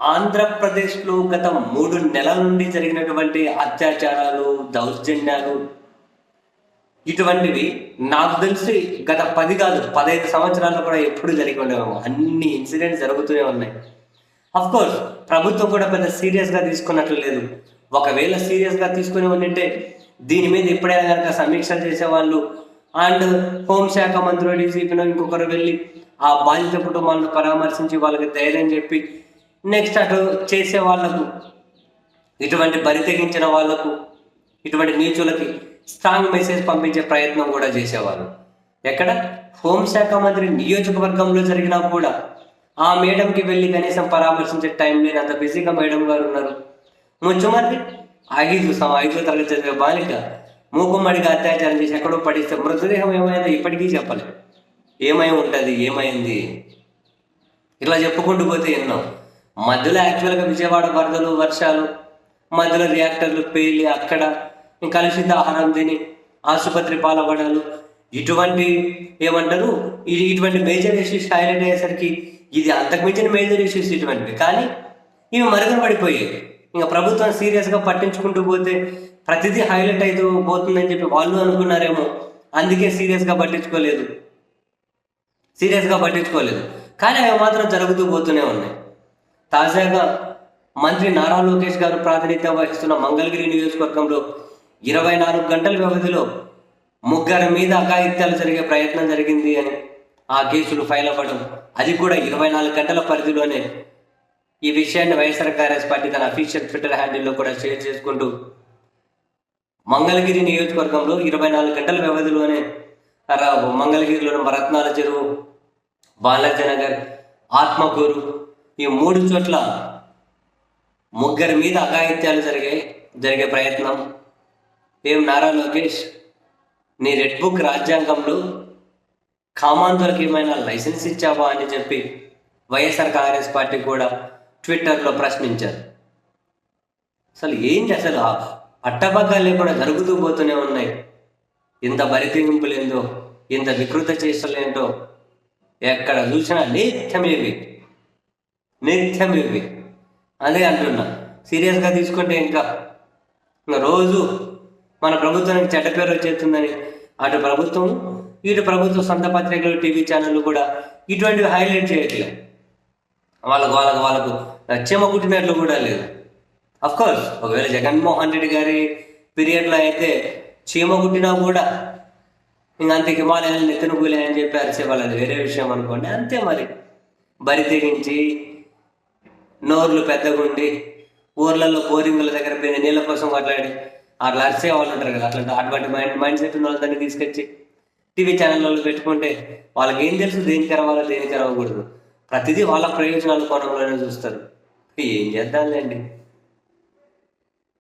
ఆంధ్రప్రదేశ్లో గత మూడు నెలల నుండి జరిగినటువంటి అత్యాచారాలు దౌర్జన్యాలు ఇటువంటివి నాకు తెలిసి గత పది కాదు పదహైదు సంవత్సరాల్లో కూడా ఎప్పుడు జరిగి ఉండేవేమో అన్ని ఇన్సిడెంట్స్ జరుగుతూనే ఉన్నాయి. అఫ్ కోర్స్ ప్రభుత్వం కూడా పెద్ద సీరియస్గా తీసుకున్నట్లు లేదు. ఒకవేళ సీరియస్గా తీసుకుని ఉండింటే దీని మీద ఎప్పుడైనా కనుక సమీక్షలు చేసేవాళ్ళు అండ్ హోంశాఖ మంత్రులు డీసీపీలో ఇంకొకరు వెళ్ళి ఆ బాధిత కుటుంబాలను పరామర్శించి వాళ్ళకి ధైర్యం చెప్పి నెక్స్ట్ అటు చేసే వాళ్ళకు ఇటువంటి బరి తెగించిన వాళ్ళకు ఇటువంటి నీచులకి స్ట్రాంగ్ మెసేజ్ పంపించే ప్రయత్నం కూడా చేసేవారు ఎక్కడ? హోంశాఖ మంత్రి నియోజకవర్గంలో జరిగినా కూడా ఆ మేడంకి వెళ్ళి కనీసం పరామర్శించే టైం లేని అంత బిజీగా మేడం గారు ఉన్నారు. ముఖ్యమంత్రి ఐదు సం- ఐదో తరగతి చదివే బాలిక మూకుమ్మడిగా అత్యాచారం చేసి ఎక్కడో పడిస్తే మృతదేహం ఏమైందో ఇప్పటికీ చెప్పలేదు. ఏమై ఉంటుంది? ఏమైంది? ఇట్లా చెప్పుకుంటూ పోతే ఎన్నో. మధ్యలో యాక్చువల్గా విజయవాడ వరదలు వర్షాలు మధ్యలో రియాక్టర్లు పేలి అక్కడ కలుషిత ఆహారం తిని ఆసుపత్రి పాల్పడాలు ఇటువంటి ఏమంటారు ఇది ఇటువంటి మేజర్ ఇష్యూస్ హైలైట్ అయ్యేసరికి ఇది అంతకుమించిన మేజర్ ఇష్యూస్ ఇటువంటివి. కానీ ఇవి మరుగున పడిపోయాయి. ఇంకా ప్రభుత్వం సీరియస్గా పట్టించుకుంటూ పోతే ప్రతిదీ హైలైట్ అవుతూ పోతుందని చెప్పి వాళ్ళు అనుకున్నారేమో. అందుకే సీరియస్గా పట్టించుకోలేదు. సీరియస్గా పట్టించుకోలేదు. కానీ అవి మాత్రం జరుగుతూ పోతూనే ఉన్నాయి. తాజాగా మంత్రి నారా లోకేష్ గారు ప్రాతినిధ్యం వహిస్తున్న మంగళగిరి నియోజకవర్గంలో ఇరవై నాలుగు గంటల వ్యవధిలో ముగ్గురి మీద అఘాయిత్యాలు జరిగే ప్రయత్నం జరిగింది అని ఆ కేసులు ఫైల్ అవ్వడం అది కూడా ఇరవై నాలుగు గంటల పరిధిలోనే ఈ విషయాన్ని వైఎస్ఆర్ కాంగ్రెస్ పార్టీ తన అఫీషియల్ ట్విట్టర్ హ్యాండిల్లో కూడా షేర్ చేసుకుంటూ మంగళగిరి నియోజకవర్గంలో ఇరవై నాలుగు గంటల వ్యవధిలోనే మంగళగిరిలోని రత్నాల చెరువు బాలాజీ నగర్ ఆత్మకూరు ఈ మూడు చోట్ల ముగ్గురి మీద అఘాయిత్యాలు జరిగాయి జరిగే ప్రయత్నం. ఏం నారా లోకేష్ నీ రెడ్ బుక్ రాజ్యాంగంలో కామాంధులకు ఏమైనా లైసెన్స్ ఇచ్చావా అని చెప్పి వైఎస్ఆర్ కాంగ్రెస్ పార్టీ కూడా ట్విట్టర్లో ప్రశ్నించారు. అసలు ఏంటి అసలు ఆ కూడా లేకుండా జరుగుతూ పోతూనే ఉన్నాయి. ఇంత బరితెగింపులేందో ఇంత వికృత చేష్టలేంటో ఎక్కడ చూసినా నిత్యమేవి నిత్యమేవి అదే అంటున్నా సీరియస్గా తీసుకుంటే ఇంకా. రోజు మన ప్రభుత్వానికి చెడ్డ పేరు వచ్చేస్తుందని అటు ప్రభుత్వం ఇటు ప్రభుత్వ సొంత పత్రికలు టీవీ ఛానళ్ళు కూడా ఇటువంటివి హైలైట్ చేయట్లేదు వాళ్ళకు వాళ్ళకు వాళ్ళకు చీమ కుట్టినట్లు కూడా లేదు. అఫ్ కోర్స్ ఒకవేళ జగన్మోహన్ రెడ్డి గారి పీరియడ్లో అయితే చీమ కుట్టినా కూడా ఇంక అంతే హిమాలయాలు నెత్తిన కూలే అని చెప్పి అరిచేవాళ్ళు అది వేరే విషయం అనుకోండి. అంతే మరి. బరి తెగించి నోర్లు పెద్దగా ఉండి ఊర్లలో బోరింగుల దగ్గర పోయి నీళ్ళ కోసం మాట్లాడి అట్లా అరిసే వాళ్ళు ఉంటారు కదా అట్లా అటువంటి మైండ్ మైండ్ సెట్ ఉన్న వాళ్ళని తీసుకొచ్చి టీవీ ఛానళ్ళలో పెట్టుకుంటే వాళ్ళకి ఏం తెలుసు దేనికి అరవాలో దేనికి అరవకూడదు ప్రతిదీ వాళ్ళ ప్రయోజనాల కోణంలోనే చూస్తారు. ఏం చేద్దాంలేండి?